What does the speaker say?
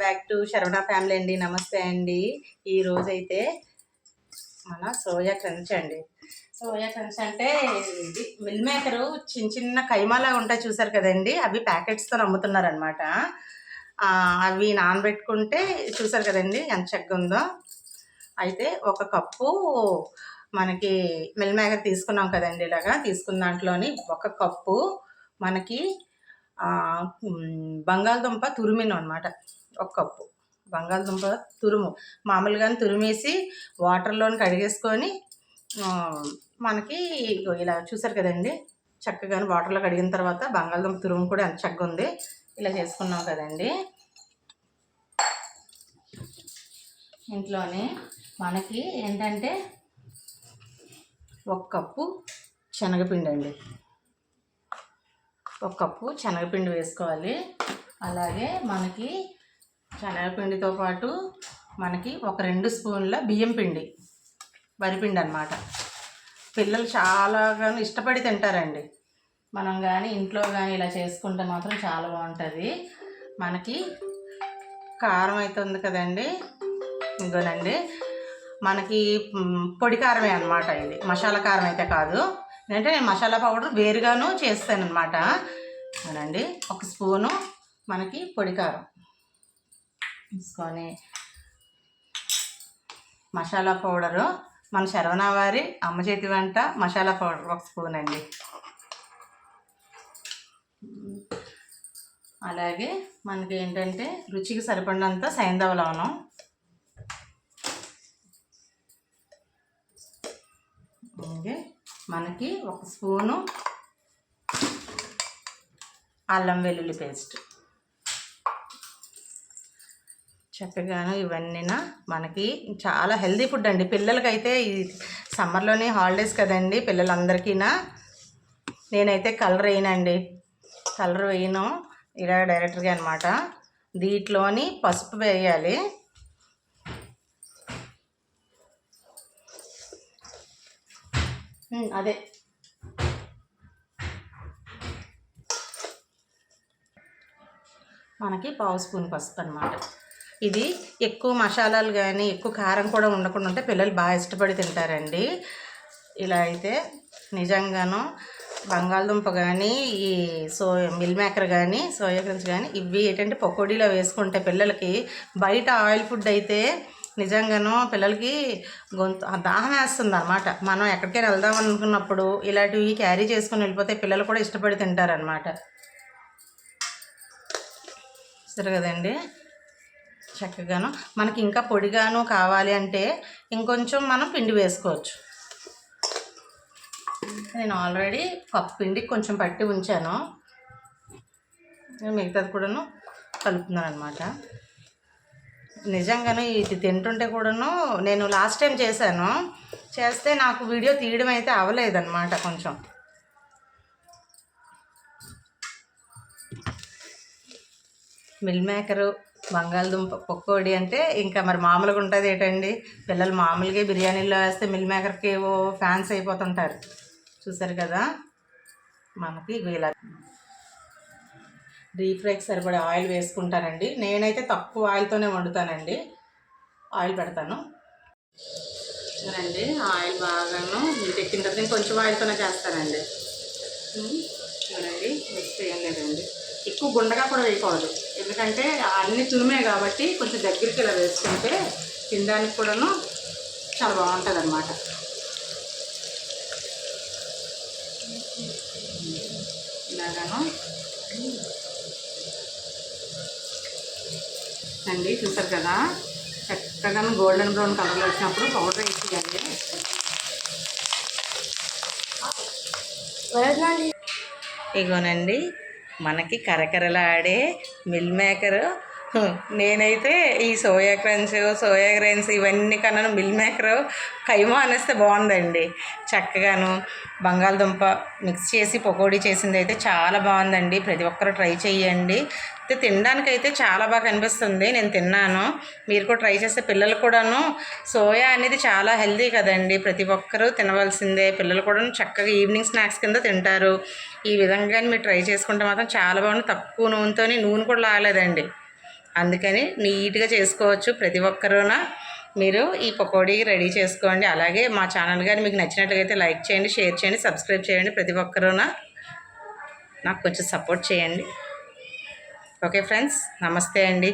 Back to Saravana family అండి. నమస్తే అండి. ఈ రోజైతే మన సోయా క్రంచ్ అండి. సోయా క్రంచ్ అంటే ఇది మిల్ మేకరు చిన్న చిన్న కైమాలా ఉంటాయి చూసారు కదండి. అవి ప్యాకెట్స్తో అమ్ముతున్నారు అనమాట అవి నానబెట్టుకుంటే చూసారు కదండి ఎంత చక్కగా ఉందో. అయితే ఒక కప్పు మనకి మిల్ మేకర్ తీసుకున్నాం కదండి ఇలాగా. తీసుకున్న దాంట్లోని ఒక కప్పు మనకి బంగాళదుంప తురిమిన అనమాట ఒక కప్పు. బంగాళదుంప తురుము. మామూలుగానే తురిమేసి వాటర్లోని కడిగేసుకొని మనకి ఇలా చూసారు కదండి? చక్కగా వాటర్లో కడిగిన తర్వాత బంగాళదుంప తురుము కూడా ఎంత చక్కగా ఉంది. ఇలా చేసుకున్నాం కదండి. ఇంట్లోనే మనకి ఏంటంటే ఒక కప్పు శనగపిండి అండి. ఒక కప్పు శనగపిండి వేసుకోవాలి. అలాగే మనకి శనగపిండితో పాటు మనకి ఒక రెండు స్పూన్ల బియ్యం పిండి వరిపిండి అనమాట పిల్లలు చాలా ఇష్టపడి తింటారండి. మనం కానీ ఇంట్లో కానీ ఇలా చేసుకుంటే మాత్రం చాలా బాగుంటుంది. మనకి కారం అయితే ఉంది కదండి ఇదిగోనండి. మనకి పొడి కారమే అనమాట ఇది. మసాలా కారం అయితే కాదు. ఏంటంటే నేను మసాలా పౌడర్ వేరుగాను చేస్తాను అనమాట అనండి ఒక స్పూను మనకి పొడి కారం. తీసుకొని మసాలా పౌడరు. మన శరవణ వారి అమ్మ చేతి వంట మసాలా పౌడర్ ఒక స్పూన్ అండి. అలాగే మనకి ఏంటంటే రుచికి సరిపడినంత సైంధవ లవణం. అలాగే మనకి ఒక స్పూను అల్లం వెల్లుల్లి పేస్ట్. చక్కగాను ఇవన్నీ మనకి చాలా హెల్దీ ఫుడ్ అండి. పిల్లలకైతే ఈ సమ్మర్లోనే హాలిడేస్ కదండి పిల్లలందరికీనా? నేనైతే కలర్ వేయనండి. కలర్ వేయను. ఇలా డైరెక్టర్గా అనమాట దీంట్లోని పసుపు వేయాలి. అదే. మనకి పావు స్పూన్ పసుపు అనమాట ఇది ఎక్కువ మసాలాలు కానీ ఎక్కువ కారం కూడా ఉండకుండా ఉంటే పిల్లలు బాగా ఇష్టపడి తింటారండి. ఇలా అయితే నిజంగాను బంగాళదుంప కానీ ఈ సో మిల్ మేకర్ కానీ సోయా క్రంచ్ కానీ ఇవి ఏంటంటే పకోడీలో వేసుకుంటే పిల్లలకి బయట ఆయిల్ ఫుడ్ అయితే నిజంగానూ పిల్లలకి గొంతు దాహం వేస్తుంది అనమాట మనం ఎక్కడికైనా వెళ్దాం అనుకున్నప్పుడు ఇలాంటివి క్యారీ చేసుకుని వెళ్ళిపోతే పిల్లలు కూడా ఇష్టపడి తింటారనమాట సరే కదండి? చక్కగాను. మనకి ఇంకా పొడిగాను కావాలి అంటే ఇంకొంచెం మనం పిండి వేసుకోవచ్చు. నేను ఆల్రెడీ పప్పు పిండి కొంచెం పట్టి ఉంచాను. మిగతాది కూడాను కలుపుతున్నాను అనమాట నిజంగాను ఇది తింటుంటే కూడాను నేను లాస్ట్ టైం చేశాను. చేస్తే నాకు వీడియో తీయడం అయితే అవ్వలేదన్నమాట కొంచెం. మిల్ మేకరు బంగాళదుంప పకోడీ అంటే ఇంకా మరి మామూలుగా ఉంటుంది ఏంటండి? పిల్లలు మామూలుగా బిర్యానీలో వేస్తే మిల్ మేకర్కి ఏవో ఫ్యాన్స్ అయిపోతుంటారు. చూసారు కదా? మనకి ఇగో ఇలా డీప్ ఫ్రైకి సరిపడే ఆయిల్ వేసుకుంటానండి. నేనైతే తక్కువ ఆయిల్తోనే వండుతానండి. ఆయిల్ పెడతాను. అండి ఆయిల్ బాగాను ఎక్కిన తర్వాత నేను కొంచెం ఆయిల్తోనే చేస్తానండి. ఉమ్, చూడండి మిక్స్ చేయలేదండి. ఎక్కువ గుండగా కూడా వేయకూడదు. ఎందుకంటే అన్ని తురిమే కాబట్టి కొంచెం దగ్గరికి ఇలా వేసుకుంటే తినడానికి కూడాను చాలా బాగుంటుంది అనమాట ఇలాగాను. అండి చూసారు కదా? చక్కగా గోల్డెన్ బ్రౌన్ కలర్లో వచ్చినప్పుడు పౌడర్ వేసేయాలి. ఇగోనండి మనకి కరకరలాడే మిల్ మేకర్ నేనైతే ఈ సోయా క్రంచ్ సోయా గ్రైన్స్ ఇవన్నీ కన్నా మిల్ మేకర్ కైమా అనేస్తే బాగుందండి. చక్కగాను బంగాళదుంప మిక్స్ చేసి పకోడీ చేసింది అయితే చాలా బాగుందండి. ప్రతి ఒక్కరు ట్రై చేయండి అయితే తినడానికి అయితే చాలా బాగా అనిపిస్తుంది నేను తిన్నాను. మీరు కూడా ట్రై చేస్తే పిల్లలు కూడాను సోయా అనేది చాలా హెల్దీ కదండి. ప్రతి ఒక్కరూ తినవలసిందే. పిల్లలు కూడా చక్కగా ఈవినింగ్ స్నాక్స్ కింద తింటారు. ఈ విధంగా మీరు ట్రై చేసుకుంటే మాత్రం చాలా బాగుంది తక్కువ నూనెతోని నూనె కూడా లాగలేదండి. అందుకని నీట్గా చేసుకోవచ్చు ప్రతి ఒక్కరూన. మీరు ఈ పకోడీ రెడీ చేసుకోండి. అలాగే మా ఛానల్ కానీ మీకు నచ్చినట్లయితే లైక్ చేయండి షేర్ చేయండి సబ్స్క్రైబ్ చేయండి ప్రతి ఒక్కరూన. నాకు కొంచెం సపోర్ట్ చేయండి. ఓకే ఫ్రెండ్స్ నమస్తే అండి.